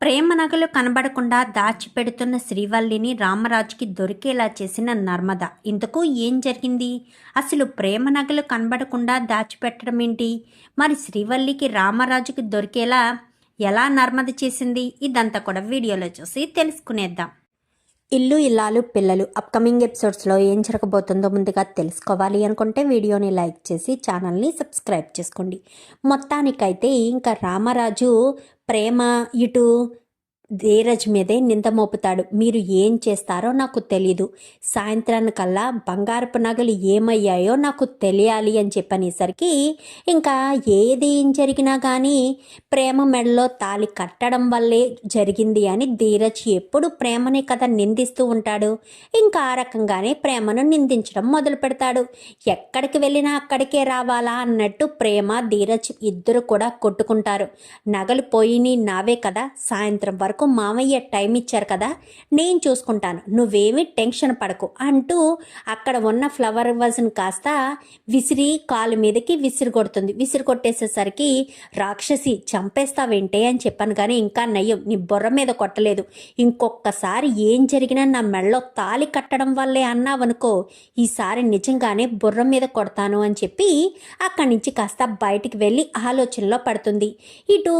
ప్రేమ నగలు కనబడకుండా దాచిపెడుతున్న శ్రీవల్లిని రామరాజుకి దొరికేలా చేసిన నర్మద. ఇంతకు ఏం జరిగింది? అసలు ప్రేమ నగలు కనబడకుండా దాచిపెట్టడం ఏంటి మరి శ్రీవల్లికి రామరాజుకి దొరికేలా ఎలా నర్మద చేసింది? ఇదంతా కూడా వీడియోలో చూసి తెలుసుకునేద్దాం. ఇల్లు ఇల్లాలు పిల్లలు అప్కమింగ్ ఎపిసోడ్స్లో ఏం జరగబోతుందో ముందుగా తెలుసుకోవాలి అనుకుంటే వీడియోని లైక్ చేసి ఛానల్ని సబ్స్క్రైబ్ చేసుకోండి. మొత్తానికైతే ఇంకా రామరాజు ప్రేమ ఇటు ధీరజ్ మీదే నింద మోపుతాడు. మీరు ఏం చేస్తారో నాకు తెలీదు. సాయంత్రానికల్లా బంగారపు నగలు ఏమయ్యాయో నాకు తెలియాలి అని చెప్పనేసరికి ఇంకా ఏది ఏం జరిగినా కానీ ప్రేమ మెడలో తాలి కట్టడం వల్లే జరిగింది అని ధీరజ్ ఎప్పుడు ప్రేమనే కదా నిందిస్తూ ఉంటాడు. ఇంకా ఆ రకంగానే ప్రేమను నిందించడం మొదలు పెడతాడు. ఎక్కడికి వెళ్ళినా అక్కడికే రావాలా అన్నట్టు ప్రేమ ధీరజ్ ఇద్దరు కూడా కొట్టుకుంటారు. నగలు పోయిని నావే కదా సాయంత్రం వరకు మామయ్య టైం ఇచ్చారు కదా నేను చూసుకుంటాను. నువ్వేమీ టెన్షన్ పడకు అంటూ అక్కడ ఉన్న ఫ్లవర్ వాజ్ని కాస్త విసిరి కాలు మీదకి విసిరి కొడుతుంది. విసిరి కొట్టేసేసరికి రాక్షసి చంపేస్తావేంటే అని చెప్పాను కానీ ఇంకా నయ్యం నీ బుర్ర మీద కొట్టలేదు. ఇంకొకసారి ఏం జరిగినా నా మెళ్ళలో తాలి కట్టడం వల్లే అన్నావనుకో ఈసారి నిజంగానే బుర్ర మీద కొడతాను అని చెప్పి అక్కడి నుంచి కాస్త బయటికి వెళ్ళి ఆలోచనలో పడుతుంది. ఇటు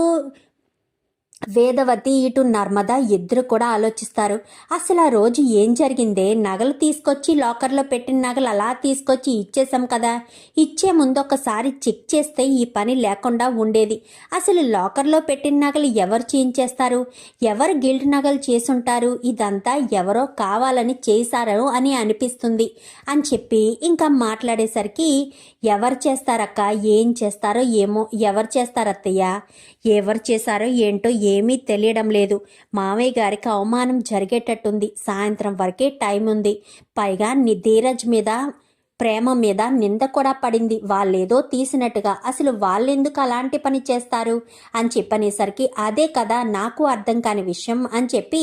వేదవతి ఇటు నర్మద ఇద్దరు కూడా ఆలోచిస్తారు. అసలు ఆ రోజు ఏం జరిగిందే? నగలు తీసుకొచ్చి లాకర్లో పెట్టిన నగలు అలా తీసుకొచ్చి ఇచ్చేసాం కదా. ఇచ్చే ముందు ఒకసారి చెక్ చేస్తే ఈ పని లేకుండా ఉండేది. అసలు లాకర్లో పెట్టిన నగలు ఎవరు చేయించేస్తారు? ఎవరు గిల్డ్ నగలు చేసుంటారు? ఇదంతా ఎవరో కావాలని చేశారో అని అనిపిస్తుంది. అని చెప్పి ఇంకా మాట్లాడేసరికి ఎవరు చేస్తారక్క? ఏం చేస్తారో ఏమో? ఎవరు చేస్తారత్తయ్య? ఎవరు చేశారో ఏంటో ఏ ఏమీ తెలియడం లేదు. మామయ్య గారికి అవమానం జరిగేటట్టుంది. సాయంత్రం వరకే టైం ఉంది పైగా నీ ధీరజ్ మీద ప్రేమ మీద నింద కూడా పడింది. వాళ్ళేదో తీసినట్టుగా అసలు వాళ్ళెందుకు అలాంటి పని చేస్తారు? అని చెప్పనేసరికి అదే కదా నాకు అర్థం కాని విషయం అని చెప్పి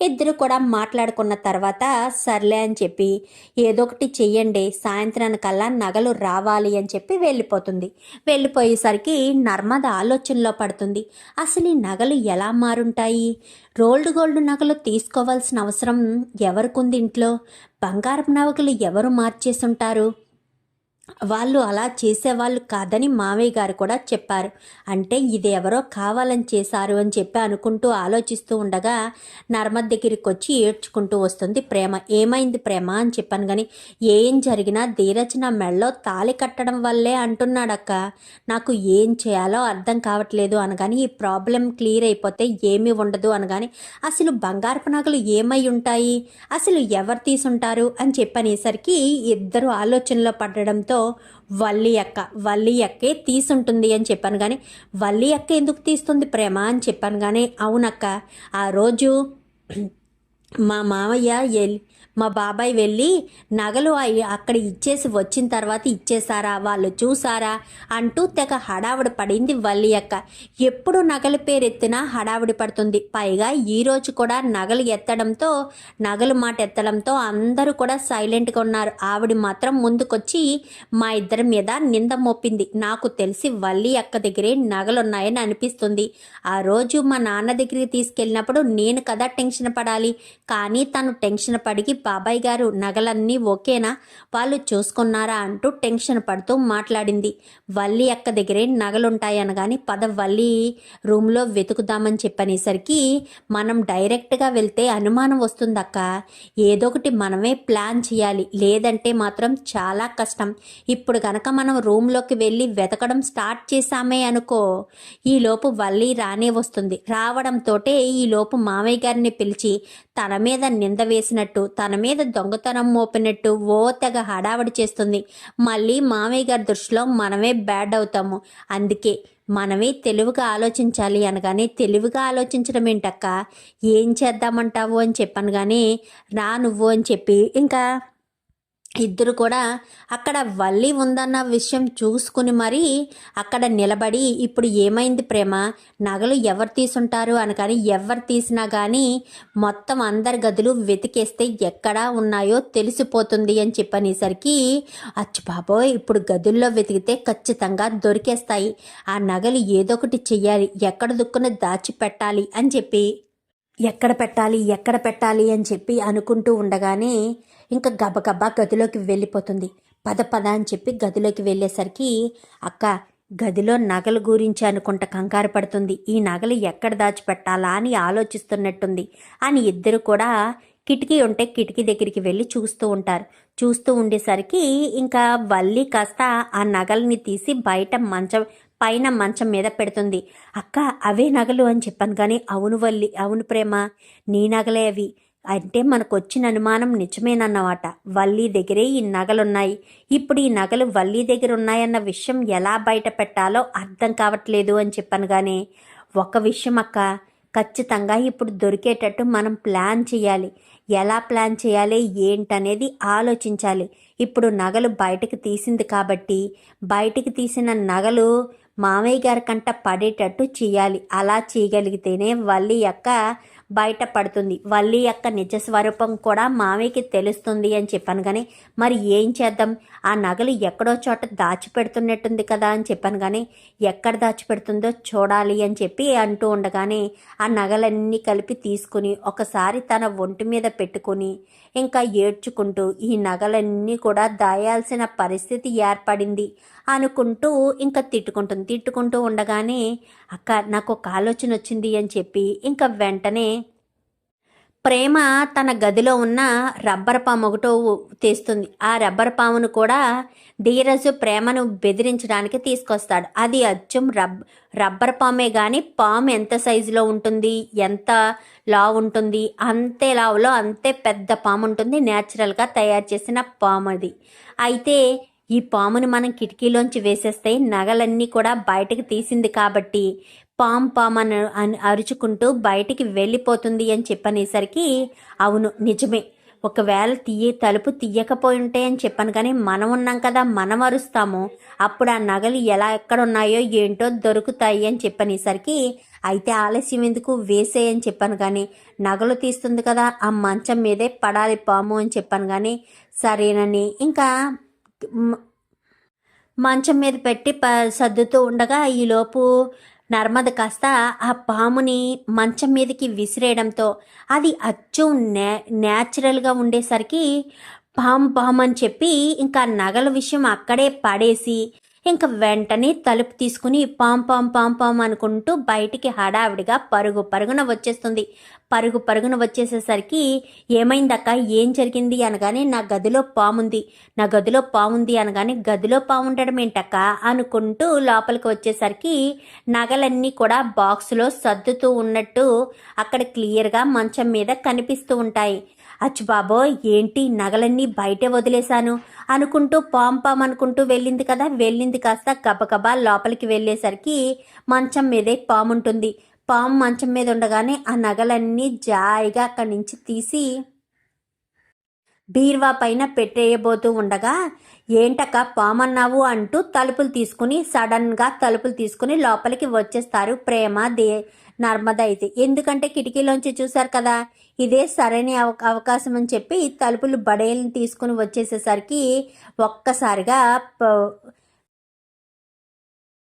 ఇద్దరు కూడా మాట్లాడుకున్న తర్వాత సర్లే అని చెప్పి ఏదో ఒకటి చెయ్యండి సాయంత్రానికల్లా నగలు రావాలి అని చెప్పి వెళ్ళిపోతుంది. వెళ్ళిపోయేసరికి నర్మద ఆలోచనలో పడుతుంది. అసలు ఈ నగలు ఎలా మారుంటాయి? రోల్డ్ గోల్డ్ నగలు తీసుకోవాల్సిన అవసరం ఎవరికుంది ఇంట్లో? బంగారపు నవకలు ఎవరు మార్చేసుంటారు? వాళ్ళు అలా చేసేవాళ్ళు కాదని మావయ్య గారు కూడా చెప్పారు. అంటే ఇది ఎవరో కావాలని చేశారు అని చెప్పి అనుకుంటూ ఆలోచిస్తూ ఉండగా నర్మద్ దగ్గరికి వచ్చి ఏడ్చుకుంటూ వస్తుంది. ప్రేమ ఏమైంది ప్రేమ అని చెప్పాను కానీ ఏం జరిగినా ధీరచన నా మెళ్ళలో తాళి కట్టడం వల్లే అంటున్నాడక్క. నాకు ఏం చేయాలో అర్థం కావట్లేదు అనగాని ఈ ప్రాబ్లం క్లియర్ అయిపోతే ఏమీ ఉండదు అనగాని అసలు బంగారపు నగలు ఏమై ఉంటాయి? అసలు ఎవరు తీసుంటారు? అని చెప్పనేసరికి ఇద్దరు ఆలోచనలో పడడంతో వల్లి అక్క వల్లి అక్కే తీసుంటుంది అని చెప్పాను కానీ వల్లి అక్క ఎందుకు తీస్తుంది ప్రేమ అని చెప్పాను కానీ అవునక్క. ఆ రోజు మా మామయ్య ఎల్ మా బాబాయ్ వెళ్ళి నగలు అక్కడ ఇచ్చేసి వచ్చిన తర్వాత ఇచ్చేసారా వాళ్ళు చూసారా అంటూ తెగ హడావిడి పడింది వల్లి అక్క. ఎప్పుడు నగలు పేరు హడావుడి హడావిడి పడుతుంది. పైగా ఈ రోజు కూడా నగలు ఎత్తడంతో నగలు మాట ఎత్తడంతో అందరూ కూడా సైలెంట్గా ఉన్నారు. ఆవిడ మాత్రం ముందుకొచ్చి మా ఇద్దరి మీద నింద మోపింది. నాకు తెలిసి వల్లి అక్క దగ్గరే నగలున్నాయని అనిపిస్తుంది. ఆ రోజు మా నాన్న దగ్గరికి తీసుకెళ్ళినప్పుడు నేను కదా టెన్షన్ పడాలి. కానీ తను టెన్షన్ పడికి బాబాయ్ గారు నగలన్నీ ఓకేనా? వాళ్ళు చూసుకున్నారా అంటూ టెన్షన్ పడుతూ మాట్లాడింది. వల్లి అక్క దగ్గరే నగలుంటాయనగాని పద వల్లి రూమ్లో వెతుకుదామని చెప్పనేసరికి మనం డైరెక్ట్గా వెళ్తే అనుమానం వస్తుందక్క. ఏదో ఒకటి మనమే ప్లాన్ చేయాలి. లేదంటే మాత్రం చాలా కష్టం. ఇప్పుడు కనుక మనం రూమ్లోకి వెళ్ళి వెతకడం స్టార్ట్ చేశామే అనుకో ఈలోపు వల్లి రానే వస్తుంది. రావడంతోటే ఈలోపు మామయ్య గారిని పిలిచి తన మీద నింద వేసినట్టు తన మీద దొంగతనం మోపినట్టు ఓ తెగ హడావడి చేస్తుంది. మళ్ళీ మామయ్య గారి దృష్టిలో మనమే బ్యాడ్ అవుతాము. అందుకే మనమే తెలివిగా ఆలోచించాలి అనగానే తెలివిగా ఆలోచించడం ఏంటక్క? ఏం చేద్దామంటావు అని చెప్పాను కానీ రా నువ్వు అని చెప్పి ఇంకా ఇద్దరు కూడా అక్కడ వల్లి ఉందన్న విషయం చూసుకుని మరీ అక్కడ నిలబడి ఇప్పుడు ఏమైంది ప్రేమ? నగలు ఎవరు తీసుంటారు? అని కానీ ఎవరు తీసినా కానీ మొత్తం అందరి గదులు వెతికేస్తే ఎక్కడ ఉన్నాయో తెలిసిపోతుంది అని చెప్పనేసరికి అచ్చు బాబోయ్ ఇప్పుడు గదుల్లో వెతికితే ఖచ్చితంగా దొరికేస్తాయి. ఆ నగలు ఏదో ఒకటి చెయ్యాలి. ఎక్కడ దుక్కున దాచిపెట్టాలి అని చెప్పి ఎక్కడ పెట్టాలి ఎక్కడ పెట్టాలి అని చెప్పి అనుకుంటూ ఉండగానే ఇంకా గబగబా గదిలోకి వెళ్ళిపోతుంది. పద పద అని చెప్పి గదిలోకి వెళ్ళేసరికి అక్క గదిలో నగల గురించి అనుకుంట కంగారు పడుతుంది. ఈ నగలు ఎక్కడ దాచిపెట్టాలా అని ఆలోచిస్తున్నట్టుంది. అని ఇద్దరు కూడా కిటికీ ఉంటే కిటికీ దగ్గరికి వెళ్ళి చూస్తూ ఉంటారు. చూస్తూ ఉండేసరికి ఇంకా వల్లి కాస్త ఆ నగల్ని తీసి బయట మంచం పైన మంచం మీద పెడుతుంది. అక్క అవే నగలు అని చెప్పాను. కానీ అవును వల్లి అవును ప్రేమ నీ నగలే అవి. అంటే మనకు వచ్చిన అనుమానం నిజమేనన్నమాట. వల్లి దగ్గరే ఈ నగలున్నాయి. ఇప్పుడు ఈ నగలు వల్లి దగ్గర ఉన్నాయన్న విషయం ఎలా బయట పెట్టాలో అర్థం కావట్లేదు అని చెప్పాను. కానీ ఒక విషయం అక్క ఖచ్చితంగా ఇప్పుడు దొరికేటట్టు మనం ప్లాన్ చేయాలి. ఎలా ప్లాన్ చేయాలి? ఏంటనేది ఆలోచించాలి. ఇప్పుడు నగలు బయటకు తీసింది కాబట్టి బయటికి తీసిన నగలు మామయ్య గారి కంట పడేటట్టు చేయాలి. అలా చేయగలిగితేనే వల్లి యొక్క బయట పడుతుంది వల్లి యొక్క నిజ స్వరూపం కూడా మామయ్యకి తెలుస్తుంది అని చెప్పాను కానీ మరి ఏం చేద్దాం? ఆ నగలు ఎక్కడో చోట దాచిపెడుతున్నట్టుంది కదా అని చెప్పాను కానీ ఎక్కడ దాచిపెడుతుందో చూడాలి అని చెప్పి అంటూ ఉండగానే ఆ నగలన్నీ కలిపి తీసుకుని ఒకసారి తన ఒంటి మీద పెట్టుకుని ఇంకా ఏడ్చుకుంటూ ఈ నగలన్నీ కూడా దాయాల్సిన పరిస్థితి ఏర్పడింది అనుకుంటూ ఇంకా తిట్టుకుంటుంది. తిట్టుకుంటూ ఉండగానే అక్క నాకు ఒక ఆలోచన వచ్చింది అని చెప్పి ఇంకా వెంటనే ప్రేమ తన గదిలో ఉన్న రబ్బర్ పాము ఒకటో తీస్తుంది. ఆ రబ్బర్ పామును కూడా ధీరజు ప్రేమను బెదిరించడానికి తీసుకొస్తాడు. అది అచ్చం రబ్ రబ్బర్ పామే కానీ పాము ఎంత సైజులో ఉంటుంది ఎంత లా ఉంటుంది అంతే లావులో అంతే పెద్ద పాము ఉంటుంది న్యాచురల్గా తయారు చేసిన పాము అది. అయితే ఈ పామును మనం కిటికీలోంచి వేసేస్తే నగలన్నీ కూడా బయటకు తీసింది కాబట్టి పామ్ పామ్ అని అని అరుచుకుంటూ బయటికి వెళ్ళిపోతుంది అని చెప్పనేసరికి అవును నిజమే. ఒకవేళ తీయ తలుపు తీయకపోయి ఉంటే అని చెప్పాను కానీ మనం ఉన్నాం కదా మనం అరుస్తాము. అప్పుడు ఆ నగలు ఎలా ఎక్కడ ఉన్నాయో ఏంటో దొరుకుతాయి అని చెప్పనేసరికి అయితే ఆలస్యం ఎందుకు వేసే అని చెప్పాను కానీ నగలు తీస్తుంది కదా ఆ మంచం మీదే పడాలి పాము అని చెప్పాను కానీ సరేనని. ఇంకా మంచం మీద పెట్టి ప సర్దుతూ ఉండగా ఈలోపు నర్మద కాస్త ఆ పాముని మంచం మీదకి విసిరేయడంతో అది అచ్చు నే న్యాచురల్గా ఉండేసరికి పాము పాము అని చెప్పి ఇంకా నగల విషయం అక్కడే పడేసి ఇంకా వెంటనే తలుపు తీసుకుని పాం పాం పాం పాం అనుకుంటూ బయటికి హడావిడిగా పరుగు పరుగున వచ్చేస్తుంది. పరుగు పరుగున వచ్చేసేసరికి ఏమైందక్క? ఏం జరిగింది అనగానే నా గదిలో పాముంది. నా గదిలో పాముంది అనగానే గదిలో పాముండడం ఏంటక్క? అనుకుంటూ లోపలికి వచ్చేసరికి నగలన్నీ కూడా బాక్సులో సర్దుతూ ఉన్నట్టు అక్కడ క్లియర్గా మంచం మీద కనిపిస్తూ ఉంటాయి. అచ్చు బాబో ఏంటి నగలన్నీ బయటే వదిలేశాను? అనుకుంటూ పాం పాం అనుకుంటూ వెళ్ళింది కదా? వెళ్ళింది కాస్త గబగబా లోపలికి వెళ్ళేసరికి మంచం మీదే పాము ఉంటుంది పాము మంచం మీద ఉండగానే ఆ నగలన్నీ జాయిగా అక్కడి నుంచి తీసి బీర్వా పైన పెట్టేయబోతూ ఉండగా ఏంటక్క పామన్నావు? అంటూ తలుపులు తీసుకుని సడన్గా తలుపులు తీసుకుని లోపలికి వచ్చేస్తారు ప్రేమ దే నర్మద అయితే ఎందుకంటే కిటికీలోంచి చూశారు కదా ఇదే సరైన అవ- అవకాశం అని చెప్పి తలుపులు బడేలను తీసుకుని వచ్చేసేసరికి ఒక్కసారిగా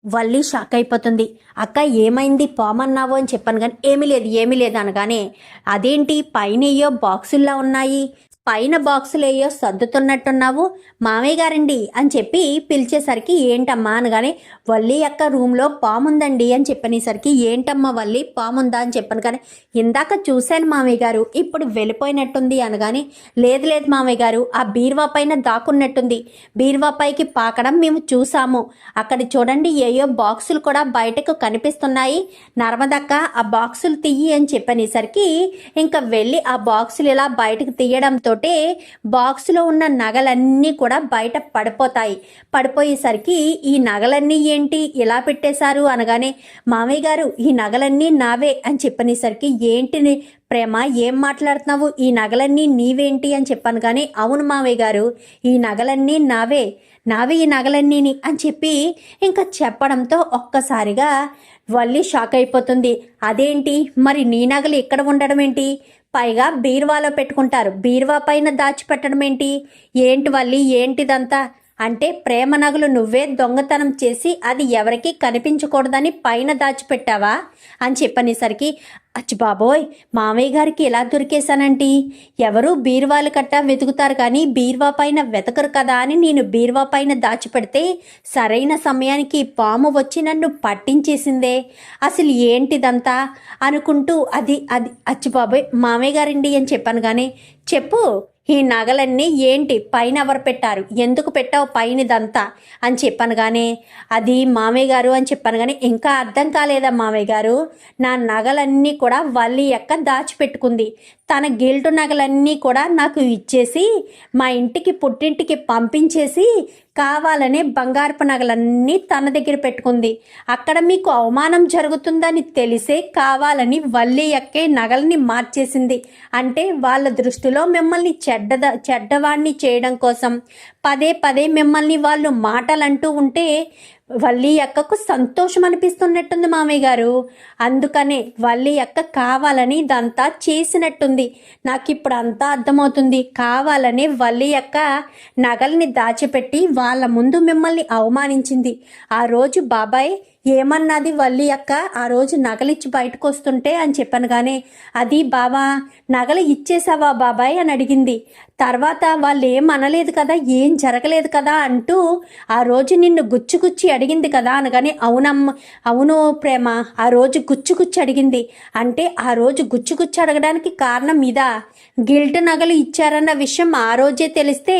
వల్లి షాక్ అయిపోతుంది. అక్క ఏమైంది? పామన్నావు అని చెప్పాను కానీ ఏమీ లేదు ఏమీ లేదు అనగానే అదేంటి? పైన ఏయో బాక్సుల్లా ఉన్నాయి. పైన బాక్సులేయో సర్దుతున్నట్టున్నావు. మామయ్య గారండి అని చెప్పి పిలిచేసరికి ఏంటమ్మా? అనగానే వల్లి యొక్క రూమ్లో పాముందండి అని చెప్పనేసరికి ఏంటమ్మా వల్లి పాముందా? అని చెప్పాను కానీ ఇందాక చూశాను మామయ్య గారు ఇప్పుడు వెళ్ళిపోయినట్టుంది అనగానే లేదు లేదు మామయ్య గారు ఆ బీర్వా పైన దాక్కున్నట్టుంది. బీర్వా పైకి పాకడం మేము చూసాము అక్కడ చూడండి ఏయో బాక్సులు కూడా బయటకు కనిపిస్తున్నాయి. నర్మదక్క ఆ బాక్సులు తీయి అని చెప్పనేసరికి ఇంకా వెళ్ళి ఆ బాక్సులు ఇలా బయటకు తీయడంతో తోటే బాక్స్లో ఉన్న నగలన్నీ కూడా బయట పడిపోతాయి. పడిపోయేసరికి ఈ నగలన్నీ ఏంటి? ఇలా పెట్టేశారు? అనగానే మామయ్య గారు ఈ నగలన్నీ నావే అని చెప్పనేసరికి ఏంటిని ప్రేమ ఏం మాట్లాడుతున్నావు? ఈ నగలన్నీ నీవేంటి? అని చెప్పాను కానీ అవును మామయ్య గారు ఈ నగలన్నీ నావే. నావే ఈ నగలన్నీని అని చెప్పి ఇంకా చెప్పడంతో ఒక్కసారిగా వల్లి షాక్ అయిపోతుంది. అదేంటి? మరి నీ నగలు ఇక్కడ ఉండడం ఏంటి పైగా బీరువాలో పెట్టుకుంటారు. బీరువా పైన దాచిపెట్టడం ఏంటి? ఏంటి వల్లి? ఏంటిదంతా? అంటే ప్రేమ నగలు నువ్వే దొంగతనం చేసి అది ఎవరికి కనిపించకూడదని పైన దాచిపెట్టావా? అని చెప్పనేసరికి అచ్చి బాబోయ్ మామయ్య గారికి ఇలా దొరికేశానంటి. ఎవరు బీరువాలు కట్టా వెతుకుతారు కానీ బీరువా పైన వెతకరు కదా అని నేను బీరువా పైన దాచిపెడితే సరైన సమయానికి పాము వచ్చి నన్ను పట్టించేసిందే. అసలు ఏంటిదంతా? అనుకుంటూ అది అది అచ్చి బాబోయ్ మామయ్య గారండి అని చెప్పాను కానీ చెప్పు. ఈ నగలన్నీ ఏంటి? పైన ఎవరు పెట్టారు? ఎందుకు పెట్టావు పైనదంతా? అని చెప్పాను కానీ అది మామయ్య గారు అని చెప్పాను కానీ ఇంకా అర్థం కాలేదా మామయ్య గారు? నా నగలన్నీ కూడా వల్లి ఎక్క దాచిపెట్టుకుంది. తన గిల్టు నగలన్నీ కూడా నాకు ఇచ్చేసి మా ఇంటికి పుట్టింటికి పంపించేసి కావాలనే బంగారపు నగలన్నీ తన దగ్గర పెట్టుకుంది. అక్కడ మీకు అవమానం జరుగుతుందని తెలిసే కావాలని వల్లి ఎక్కే నగల్ని మార్చేసింది. అంటే వాళ్ళ దృష్టిలో మిమ్మల్ని చెడ్డద చెడ్డవాణ్ణి చేయడం కోసం. పదే పదే మిమ్మల్ని వాళ్ళు మాటలంటూ ఉంటే వల్లి అక్కకు సంతోషం అనిపిస్తున్నట్టుంది మామయ్య గారు. అందుకనే వల్లి అక్క కావాలని ఇదంతా చేసినట్టుంది. నాకు ఇప్పుడు అంతా అర్థమవుతుంది. కావాలని వల్లి అక్క నగల్ని దాచిపెట్టి వాళ్ళ ముందు మిమ్మల్ని అవమానించింది. ఆ రోజు బాబాయ్ ఏమన్నది వల్లి అక్క? ఆ రోజు నగలిచ్చి బయటకు వస్తుంటే అని చెప్పాను కానీ అది బావా నగలు ఇచ్చేసావా బాబాయ్? అని అడిగింది. తర్వాత వాళ్ళు ఏం అనలేదు కదా ఏం జరగలేదు కదా అంటూ ఆ రోజు నిన్ను గుచ్చుగుచ్చి అడిగింది కదా అనగానే అవునమ్మ అవును ప్రేమ ఆ రోజు గుచ్చుగుచ్చి అడిగింది. అంటే ఆ రోజు గుచ్చుగుచ్చి అడగడానికి కారణం ఇదా? గిల్ట్ నగలు ఇచ్చారన్న విషయం ఆ రోజే తెలిస్తే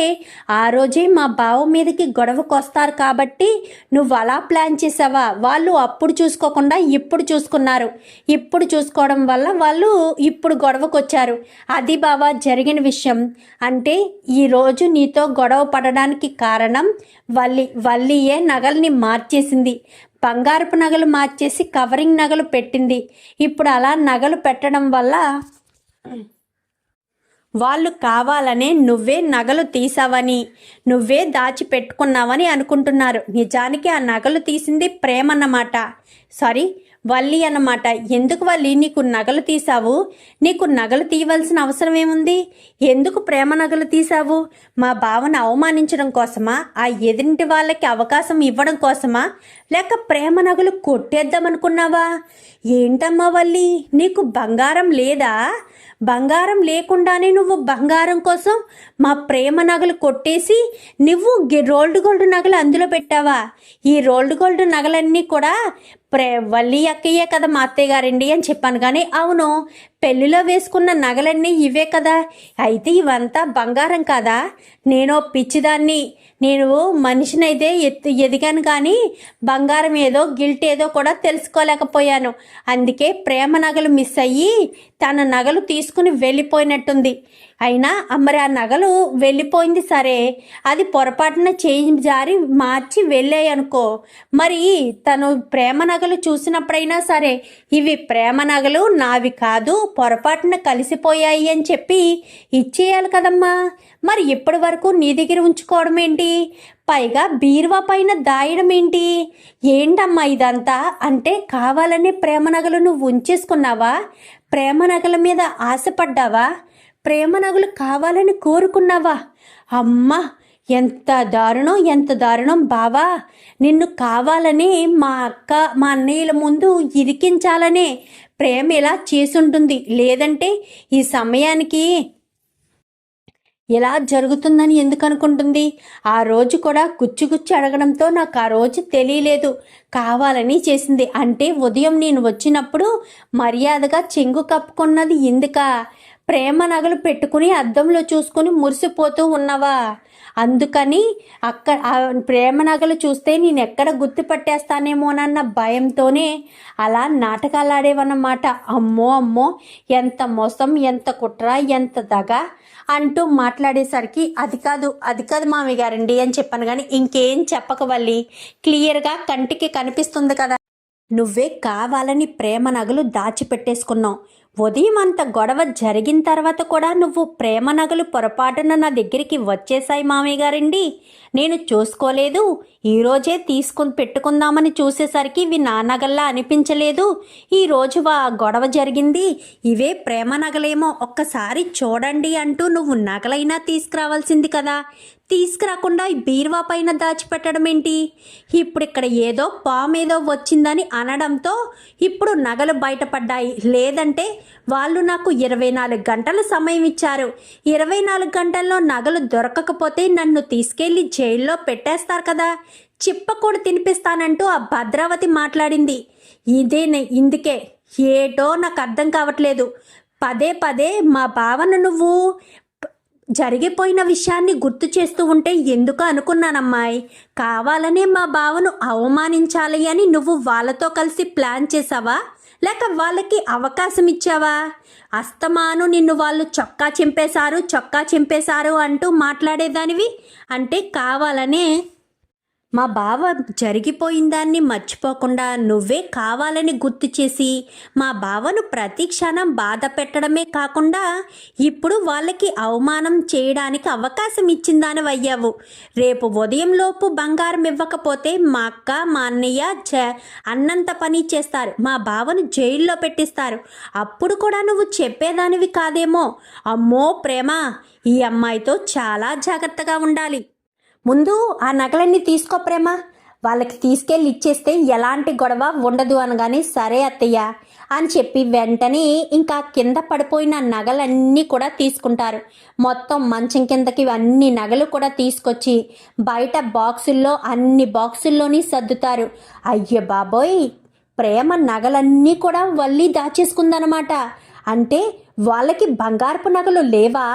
ఆ రోజే మా బావ మీదకి గొడవకు వస్తారు కాబట్టి నువ్వు అలా ప్లాన్ చేసావా? వాళ్ళు అప్పుడు చూసుకోకుండా ఇప్పుడు చూసుకున్నారు. ఇప్పుడు చూసుకోవడం వల్ల వాళ్ళు ఇప్పుడు గొడవకు వచ్చారు అది బావా జరిగిన విషయం. అంటే ఈరోజు నీతో గొడవ పడడానికి కారణం వల్లి వల్లియే నగల్ని మార్చేసింది. బంగారపు నగలు మార్చేసి కవరింగ్ నగలు పెట్టింది. ఇప్పుడు అలా నగలు పెట్టడం వల్ల వాళ్ళు కావాలనే నువ్వే నగలు తీసావని నువ్వే దాచిపెట్టుకున్నావని అనుకుంటున్నారు. నిజానికి ఆ నగలు తీసింది ప్రేమన్నమాట. సారీ వల్లి అన్నమాట. ఎందుకు వల్లి? నీకు నగలు తీసావు నీకు నగలు తీయవలసిన అవసరం ఏముంది? ఎందుకు ప్రేమ నగలు తీసావు మా భావన అవమానించడం కోసమా? ఆ ఎదురింటి వాళ్ళకి అవకాశం ఇవ్వడం కోసమా? లేక ప్రేమ నగలు కొట్టేద్దామనుకున్నావా? ఏంటమ్మా వల్లి? నీకు బంగారం లేదా? బంగారం లేకుండానే నువ్వు బంగారం కోసం మా ప్రేమ నగలు కొట్టేసి నువ్వు గి- రోల్డ్ గోల్డ్ నగలు అందులో పెట్టావా? ఈ రోల్డ్ గోల్డ్ నగలన్నీ కూడా ప్రే వల్లి అక్కయ్యే కదా మా అత్తయ్య గారండి అని చెప్పాను. కానీ అవును పెళ్ళిలో వేసుకున్న నగలన్నీ ఇవే కదా. అయితే ఇవంతా బంగారం కాదా? నేను పిచ్చిదాన్ని. నేను మనిషినైతే ఎత్తు ఎదిగాను కానీ బంగారం ఏదో గిల్ట్ ఏదో కూడా తెలుసుకోలేకపోయాను. అందుకే ప్రేమ నగలు మిస్ అయ్యి తన నగలు తీసుకుని వెళ్ళిపోయినట్టుంది. అయినా మరి ఆ నగలు వెళ్ళిపోయింది సరే. అది పొరపాటున చేయి జారి మార్చి వెళ్ళాయి అనుకో. మరి తను ప్రేమ నగలు చూసినప్పుడైనా సరే ఇవి ప్రేమ నగలు నావి కాదు పొరపాటున కలిసిపోయాయి అని చెప్పి ఇచ్చేయాలి కదమ్మా. మరి ఇప్పటి వరకు నీ దగ్గర ఉంచుకోవడం ఏంటి? పైగా బీరువా పైన దాయడం ఏంటి? ఏంటమ్మా ఇదంతా? అంటే కావాలనే ప్రేమ నగలు నువ్వు ఉంచేసుకున్నావా? ప్రేమ నగల మీద ఆశపడ్డావా? ప్రేమ నగలు కావాలని కోరుకున్నావా? అమ్మా ఎంత దారుణం ఎంత దారుణం బావా. నిన్ను కావాలని మా అక్క మా అన్నయ్యల ముందు ఇరికించాలనే ప్రేమ ఇలా చేసుంటుంది? లేదంటే ఈ సమయానికి ఇలా జరుగుతుందని ఎందుకు అనుకుంటుంది? ఆ రోజు కూడా గుచ్చి అడగడంతో నాకు ఆ రోజు తెలియలేదు. కావాలని చేసింది. అంటే ఉదయం నేను వచ్చినప్పుడు మర్యాదగా చెంగు కప్పుకున్నది ఎందుక? ప్రేమ నగలు పెట్టుకుని అద్దంలో చూసుకుని మురిసిపోతూ ఉన్నవా? అందుకని అక్కడ ప్రేమ నగలు చూస్తే నేను ఎక్కడ గుర్తుపట్టేస్తానేమోనన్న భయంతోనే అలా నాటకాలాడేవన్నమాట. అమ్మో అమ్మో ఎంత మోసం ఎంత కుట్ర ఎంత దగ అంటూ మాట్లాడేసరికి అది కాదు అది కాదు మామయ్య గారండి అని చెప్పాను. కానీ ఇంకేం చెప్పకవల్లి క్లియర్గా కంటికి కనిపిస్తుంది కదా. నువ్వే కావాలని ప్రేమ నగలు దాచిపెట్టేసుకున్నావు. ఉదయం అంత గొడవ జరిగిన తర్వాత కూడా నువ్వు ప్రేమ నగలు పొరపాటున నా దగ్గరికి వచ్చేసాయి మామయ్య గారండి. నేను చూసుకోలేదు. ఈరోజే తీసుకుని పెట్టుకుందామని చూసేసరికి ఇవి నా నగల్లా అనిపించలేదు. ఈరోజు వా గొడవ జరిగింది. ఇవే ప్రేమ నగలేమో ఒక్కసారి చూడండి అంటూ నువ్వు నగలైనా తీసుకురావాల్సింది కదా. తీసుకురాకుండా ఈ బీరువా పైన దాచిపెట్టడం ఏంటి? ఇప్పుడు ఇక్కడ ఏదో పాము ఏదో వచ్చిందని అనడంతో ఇప్పుడు నగలు బయటపడ్డాయి. లేదంటే వాళ్ళు నాకు ఇరవై నాలుగు గంటల సమయం ఇచ్చారు. ఇరవై నాలుగు గంటల్లో నగలు దొరకకపోతే నన్ను తీసుకెళ్ళి జైల్లో పెట్టేస్తారు కదా. చిప్పకూడ తినిపిస్తానంటూ ఆ భద్రావతి మాట్లాడింది. ఇదే ఇందుకే. ఏటో నాకు అర్థం కావట్లేదు. పదే పదే మా భావన నువ్వు జరిగిపోయిన విషయాన్ని గుర్తు చేస్తూ ఉంటే ఎందుకు అనుకున్నానమ్మాయి? కావాలనే మా బావను అవమానించాలి అని నువ్వు వాళ్ళతో కలిసి ప్లాన్ చేసావా లేక వాళ్ళకి అవకాశం ఇచ్చావా? అస్తమాను నిన్ను వాళ్ళు చొక్కా చింపేశారు చొక్కా చింపేశారు అంటూ మాట్లాడేదానివి? అంటే కావాలనే మా బావ జరిగిపోయిన దాన్ని మర్చిపోకుండా నువ్వే కావాలని గుర్తు చేసి మా బావను ప్రతి క్షణం బాధ పెట్టడమే కాకుండా ఇప్పుడు వాళ్ళకి అవమానం చేయడానికి అవకాశం ఇచ్చిందాని అయ్యావు రేపు ఉదయంలోపు బంగారం ఇవ్వకపోతే మా అక్క మా అన్నయ్య చ అన్నంత పని చేస్తారు. మా బావను జైల్లో పెట్టిస్తారు. అప్పుడు కూడా నువ్వు చెప్పేదానివి కాదేమో. అమ్మో ప్రేమ ఈ అమ్మాయితో చాలా జాగ్రత్తగా ఉండాలి. ముందు ఆ నగలన్నీ తీసుకో ప్రేమ. వాళ్ళకి తీసుకెళ్ళి ఇచ్చేస్తే ఎలాంటి గొడవ ఉండదు అనగానే సరే అత్తయ్య అని చెప్పి వెంటనే ఇంకా కింద పడిపోయిన నగలన్నీ కూడా తీసుకుంటారు. మొత్తం మంచం కిందకి అన్ని నగలు కూడా తీసుకొచ్చి బయట బాక్సుల్లో అన్ని బాక్సుల్లోని సర్దుతారు. అయ్య బాబోయ్! ప్రేమ నగలన్నీ కూడా వల్లి దాచేసుకుందనమాట. అంటే వాళ్ళకి బంగారపు నగలు లేవా?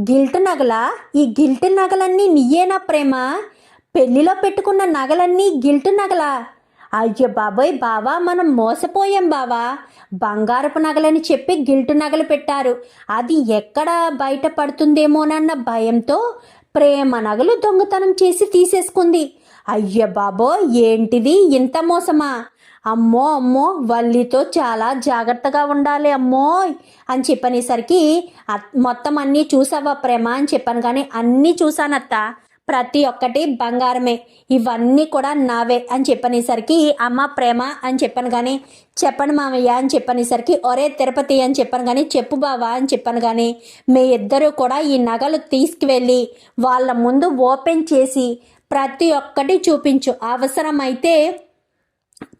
గిల్ట్ నగలా? ఈ గిల్ట్ నగలన్నీ నీయేనా ప్రేమ? పెళ్ళిలో పెట్టుకున్న నగలన్నీ గిల్ట్ నగలా? అయ్యో బాబోయ్ బావా మనం మోసపోయాం బావా. బంగారపు నగలని చెప్పి గిల్టు నగలు పెట్టారు. అది ఎక్కడ బయట పడుతుందేమోనన్న భయంతో ప్రేమ నగలు దొంగతనం చేసి తీసేసుకుంది. అయ్య బాబో ఏంటిది ఇంత మోసమా? అమ్మో అమ్మో వల్లితో చాలా జాగ్రత్తగా ఉండాలి అమ్మో అని చెప్పనేసరికి మొత్తం అన్నీ చూసావా ప్రేమ అని చెప్పాను కానీ అన్నీ చూసానత్త. ప్రతి ఒక్కటి బంగారమే. ఇవన్నీ కూడా నావే అని చెప్పనేసరికి అమ్మ ప్రేమ అని చెప్పాను కానీ చెప్పండి మామయ్య అని చెప్పనేసరికి ఒరే తిరుపతి అని చెప్పాను కానీ చెప్పు బావా అని చెప్పాను కానీ మీ ఇద్దరూ కూడా ఈ నగలు తీసుకువెళ్ళి వాళ్ళ ముందు ఓపెన్ చేసి ప్రతి ఒక్కటి చూపించు. అవసరమైతే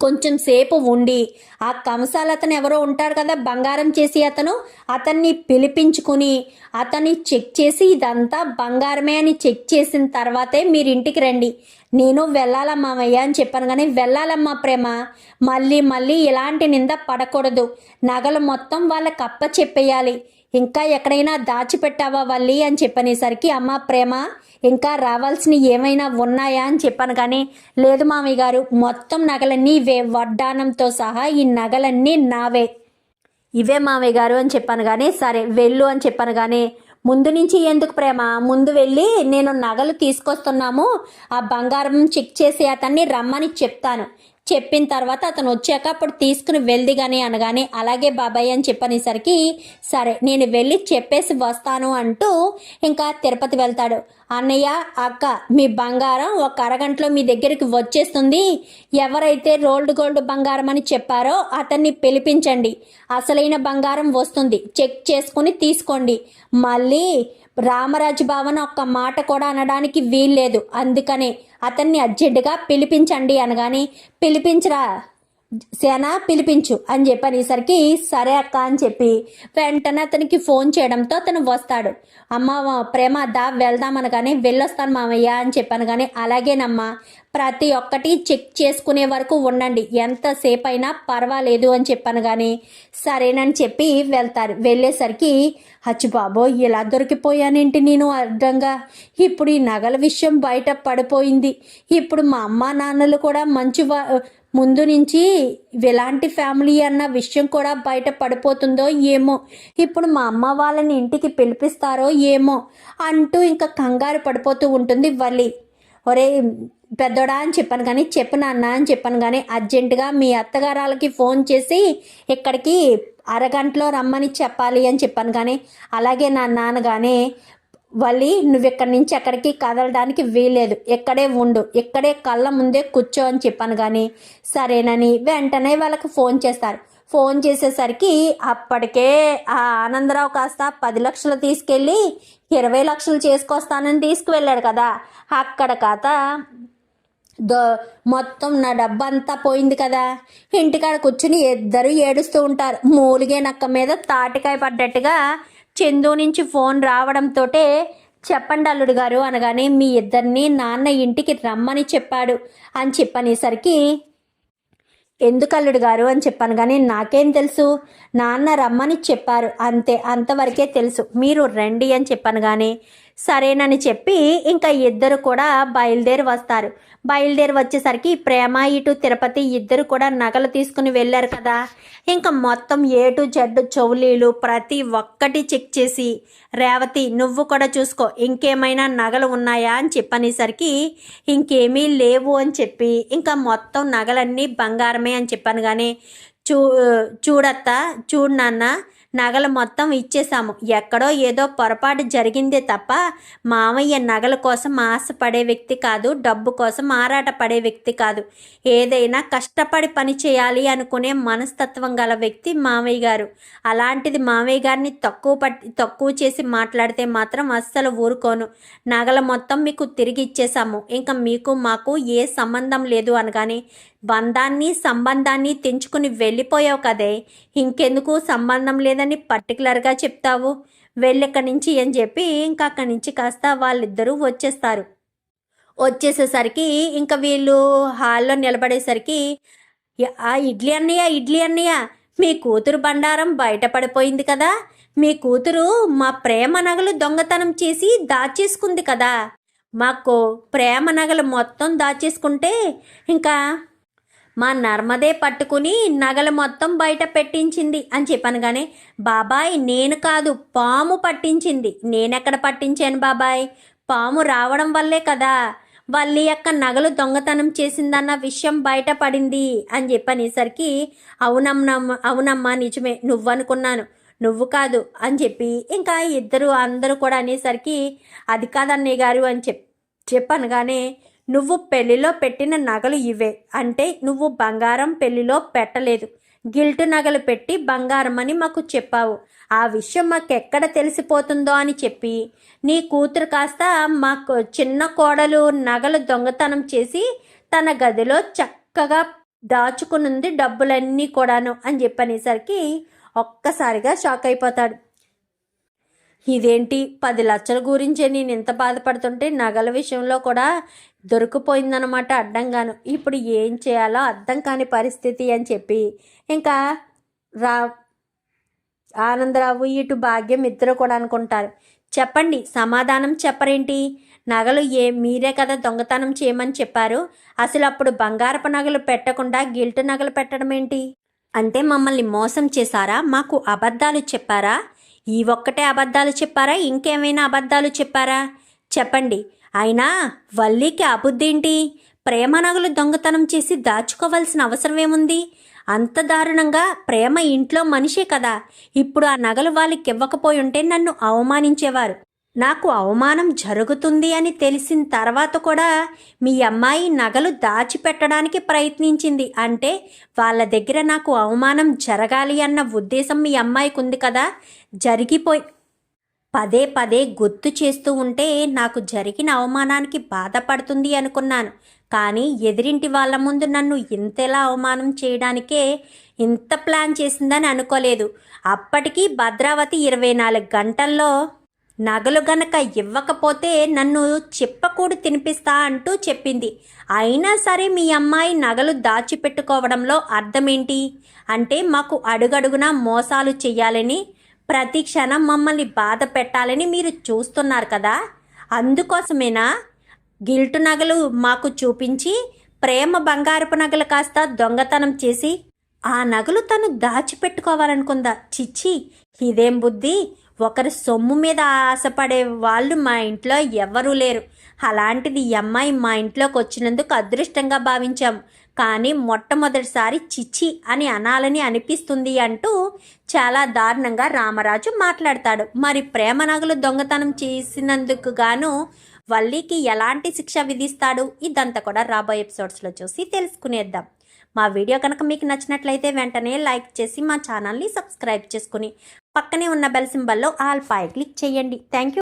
కొంచెం సేపు ఉండి ఆ కంసాలు అతను ఎవరో ఉంటారు కదా బంగారం చేసి అతను అతన్ని పిలిపించుకుని అతన్ని చెక్ చేసి ఇదంతా బంగారమే అని చెక్ చేసిన తర్వాతే మీరు ఇంటికి రండి. నేను వెళ్ళాలమ్మా అయ్యా అని చెప్పాను కానీ వెళ్ళాలమ్మా ప్రేమ. మళ్ళీ మళ్ళీ ఇలాంటి నింద పడకూడదు. నగలు మొత్తం వాళ్ళకి అప్ప చెప్పేయాలి ఇంకా ఎక్కడైనా దాచిపెట్టావా వల్లి అని చెప్పనేసరికి అమ్మ ప్రేమ ఇంకా రావాల్సినవి ఏమైనా ఉన్నాయా అని చెప్పాను కానీ లేదు మామయ్య గారు మొత్తం నగలన్నీ వే వడ్డానంతో సహా ఈ నగలన్నీ నావే. ఇవే మామయ్య గారు అని చెప్పాను కానీ సరే వెళ్ళు అని చెప్పాను కానీ ముందు నుంచి ఎందుకు ప్రేమ? ముందు వెళ్ళి నేను నగలు తీసుకొస్తున్నాము ఆ బంగారం చెక్ చేసి అతన్ని రమ్మని చెప్తాను. చెప్పిన తర్వాత అతను వచ్చాక అప్పుడు తీసుకుని వెళ్ది కానీ అనగానే అలాగే బాబాయ్ అని చెప్పనేసరికి సరే నేను వెళ్ళి చెప్పేసి వస్తాను అంటూ ఇంకా తిరుపతి వెళ్తాడు. అన్నయ్య అక్క మీ బంగారం ఒక అరగంటలో మీ దగ్గరికి వచ్చేస్తుంది. ఎవరైతే రోల్డ్ గోల్డ్ బంగారం అని చెప్పారో అతన్ని పిలిపించండి. అసలైన బంగారం వస్తుంది. చెక్ చేసుకుని తీసుకోండి. మళ్ళీ రామరాజు భావన ఒక్క మాట కూడా అనడానికి వీల్లేదు. అందుకనే అతన్ని అర్జెంటుగా పిలిపించండి అనగాని పిలిపించరా సేన పిలిపించు అని చెప్పనేసరికి సరే అక్క అని చెప్పి వెంటనే అతనికి ఫోన్ చేయడంతో అతను వస్తాడు. అమ్మ ప్రేమ దా వెళ్దామనగానే వెళ్ళొస్తాను మామయ్య అని చెప్పాను కానీ అలాగేనమ్మా ప్రతి ఒక్కటి చెక్ చేసుకునే వరకు ఉండండి. ఎంతసేపు అయినా పర్వాలేదు అని చెప్పాను కానీ సరేనని చెప్పి వెళ్తారు. వెళ్ళేసరికి అచ్చి బాబో ఇలా దొరికిపోయానేంటి నేను అర్థంగా ఇప్పుడు ఈ నగల విషయం బయట పడిపోయింది. ఇప్పుడు మా అమ్మ నాన్నలు కూడా మంచి ముందు నుంచి ఎలాంటి ఫ్యామిలీ అన్న విషయం కూడా బయట పడిపోతుందో ఏమో. ఇప్పుడు మా అమ్మ వాళ్ళని ఇంటికి పిలిపిస్తారో ఏమో అంటూ ఇంకా కంగారు పడిపోతూ ఉంటుంది వల్లి. ఒరే పెద్దోడా అని చెప్పాను కానీ చెప్పు నాన్న అని చెప్పాను కానీ అర్జెంటుగా మీ అత్తగారాలకి ఫోన్ చేసి ఇక్కడికి అరగంటలో రమ్మని చెప్పాలి అని చెప్పాను కానీ అలాగే నా నాన్నగానే వలి నువ్వు ఇక్కడి నుంచి ఎక్కడికి కదలడానికి వీలేదు ఇక్కడే ఉండు. ఇక్కడే కళ్ళ ముందే కూర్చో అని చెప్పాను కానీ సరేనని వెంటనే వాళ్ళకి ఫోన్ చేస్తారు. ఫోన్ చేసేసరికి అప్పటికే ఆ ఆనందరావు కాస్త పది లక్షలు తీసుకెళ్ళి ఇరవై లక్షలు చేసుకొస్తానని తీసుకువెళ్ళాడు కదా. అక్కడ కాత దో మొత్తం నా డబ్బంతా పోయింది కదా. ఇంటికాడ కూర్చుని ఇద్దరు ఏడుస్తూ ఉంటారు. మూలిగే నక్క మీద తాటికాయ పడ్డట్టుగా చందు నుంచి ఫోన్ రావడంతోటే చెప్పండి అల్లుడు గారు అనగానే మీ ఇద్దరిని నాన్న ఇంటికి రమ్మని చెప్పాడు అని చెప్పనేసరికి ఎందుకు అల్లుడు గారు అని చెప్పాను కానీ నాకేం తెలుసు. నాన్న రమ్మని చెప్పారు. అంతే అంతవరకే తెలుసు. మీరు రండి అని చెప్పాను కానీ సరేనని చెప్పి ఇంకా ఇద్దరు కూడా బయలుదేరి వస్తారు. బయలుదేరి వచ్చేసరికి ప్రేమ ఇటు తిరుపతి ఇద్దరు కూడా నగలు తీసుకుని వెళ్ళారు కదా. ఇంకా మొత్తం ఏ టు జెడ్ చౌలీలు ప్రతి ఒక్కటి చెక్ చేసి రేవతి నువ్వు కూడా చూసుకో ఇంకేమైనా నగలు ఉన్నాయా అని చెప్పనేసరికి ఇంకేమీ లేవు అని చెప్పి ఇంకా మొత్తం నగలన్నీ బంగారమే అని చెప్పాను కానీ చూ చూడత్తా చూడు నాన్న నగలు మొత్తం ఇచ్చేసాము ఎక్కడో ఏదో పొరపాటు జరిగిందే తప్ప మామయ్య నగల కోసం ఆశపడే వ్యక్తి కాదు డబ్బు కోసం ఆరాట పడే వ్యక్తి కాదు. ఏదైనా కష్టపడి పని చేయాలి అనుకునే మనస్తత్వం గల వ్యక్తి మామయ్య గారు. అలాంటిది మామయ్య గారిని తక్కువ పట్టి తక్కువ చేసి మాట్లాడితే మాత్రం అస్సలు ఊరుకోను. నగల మొత్తం మీకు తిరిగి ఇచ్చేసాము ఇంకా మీకు మాకు ఏ సంబంధం లేదు అనగానే బంధాన్ని సంబంధాన్ని తెంచుకుని వెళ్ళిపోయావు కదే. ఇంకెందుకు సంబంధం లేదని పర్టికులర్గా చెప్తావు? వెళ్ళిక్కడి నుంచి అని చెప్పి ఇంకా అక్కడి నుంచి కాస్త వాళ్ళిద్దరూ వచ్చేస్తారు. వచ్చేసేసరికి ఇంకా వీళ్ళు హాల్లో నిలబడేసరికి ఆ ఇడ్లీ అన్నయ్య ఇడ్లీ అన్నయ్య మీ కూతురు బండారం బయటపడిపోయింది కదా. మీ కూతురు మా ప్రేమ నగలు దొంగతనం చేసి దాచేసుకుంది కదా. మాకు ప్రేమ నగలు మొత్తం దాచేసుకుంటే ఇంకా మా నర్మదే పట్టుకుని నగలు మొత్తం బయట పెట్టించింది అని చెప్పాను కానీ బాబాయ్ నేను కాదు పాము పట్టించింది. నేనెక్కడ పట్టించాను బాబాయ్? పాము రావడం వల్లే కదా. వల్లి యొక్క నగలు దొంగతనం చేసిందన్న విషయం బయటపడింది అని చెప్పనేసరికి అవునమ్మా అవునమ్మా నిజమే నువ్వనుకున్నాను. నువ్వు కాదు అని చెప్పి ఇంకా ఇద్దరు అందరూ కూడా అనేసరికి అది కాదన్నయ్య గారు అని చెప్ చెప్పనగానే నువ్వు పెళ్ళిలో పెట్టిన నగలు ఇవే. అంటే నువ్వు బంగారం పెళ్ళిలో పెట్టలేదు. గిల్ట్ నగలు పెట్టి బంగారం అని మాకు చెప్పావు. ఆ విషయం మాకెక్కడ తెలిసిపోతుందో అని చెప్పి నీ కూతురు కాస్త మాకు చిన్న కోడలు నగలు దొంగతనం చేసి తన గదిలో చక్కగా దాచుకునుంది డబ్బులన్నీ కూడాను అని చెప్పనేసరికి ఒక్కసారిగా షాక్ అయిపోతాడు. ఇదేంటి? పది లక్షల గురించే నేను ఇంత బాధపడుతుంటే నగల విషయంలో కూడా దొరికిపోయిందనమాట అడ్డంగాను. ఇప్పుడు ఏం చేయాలో అర్థం కాని పరిస్థితి అని చెప్పి. ఇంకా రా ఆనందరావు ఇటు భాగ్యం ఇద్దరు కూడా అనుకుంటారు. చెప్పండి సమాధానం చెప్పరేంటి? నగలు ఏ మీరే కదా దొంగతనం చేయమని చెప్పారు. అసలు అప్పుడు బంగారపు నగలు పెట్టకుండా గిల్ట్ నగలు పెట్టడం ఏంటి అంటే మమ్మల్ని మోసం చేశారా? మాకు అబద్ధాలు చెప్పారా? ఈ ఒక్కటే అబద్ధాలు చెప్పారా? ఇంకేమైనా అబద్ధాలు చెప్పారా? చెప్పండి. అయినా వల్లీకి అబుద్ధేంటి ప్రేమ నగలు దొంగతనం చేసి దాచుకోవాల్సిన అవసరం ఏముంది అంత దారుణంగా ప్రేమ ఇంట్లో మనిషే కదా. ఇప్పుడు ఆ నగలు వాళ్ళకి ఇవ్వకపోయి ఉంటే నన్ను అవమానించేవారు. నాకు అవమానం జరుగుతుంది అని తెలిసిన తర్వాత కూడా మీ అమ్మాయి నగలు దాచిపెట్టడానికి ప్రయత్నించింది. అంటే వాళ్ళ దగ్గర నాకు అవమానం జరగాలి అన్న ఉద్దేశం మీ అమ్మాయికి ఉంది కదా? జరిగిపోయి పదే పదే గుర్తు చేస్తూ ఉంటే నాకు జరిగిన అవమానానికి బాధపడుతుంది అనుకున్నాను. కానీ ఎదిరింటి వాళ్ళ ముందు నన్ను ఇంతలా అవమానం చేయడానికే ఇంత ప్లాన్ చేసిందని అనుకోలేదు. అప్పటికీ భద్రావతి ఇరవై నాలుగు గంటల్లో నగలు గనక ఇవ్వకపోతే నన్ను చిప్పకూడు తినిపిస్తా అంటూ చెప్పింది. అయినా సరే మీ అమ్మాయి నగలు దాచిపెట్టుకోవడంలో అర్థమేంటి? అంటే మాకు అడుగడుగునా మోసాలు చెయ్యాలని ప్రతి క్షణం మమ్మల్ని బాధ పెట్టాలని మీరు చూస్తున్నారు కదా? అందుకోసమేనా? గిల్టు నగలు మాకు చూపించి ప్రేమ బంగారపు నగలు కాస్త దొంగతనం చేసి ఆ నగలు తను దాచిపెట్టుకోవాలనుకుందా? చిచ్చి ఇదేం బుద్ధి? ఒకరి సొమ్ము మీద ఆశపడే వాళ్ళు మా ఇంట్లో ఎవరూ లేరు. అలాంటిది ఈ అమ్మాయి మా ఇంట్లోకి వచ్చినందుకు అదృష్టంగా భావించాం. కానీ మొట్టమొదటిసారి చిచ్చి అని అనాలని అనిపిస్తుంది అంటూ చాలా దారుణంగా రామరాజు మాట్లాడతాడు. మరి ప్రేమ నగలు దొంగతనం చేసినందుకు గాను వల్లికి ఎలాంటి శిక్ష విధిస్తాడు? ఇదంతా కూడా రాబోయే ఎపిసోడ్స్లో చూసి తెలుసుకునేద్దాం. మా వీడియో కనుక మీకు నచ్చినట్లయితే వెంటనే లైక్ చేసి మా ఛానల్ని సబ్స్క్రైబ్ చేసుకుని పక్కనే ఉన్న బెల్ సింబల్లో ఆల్ పై క్లిక్ చేయండి. Thank you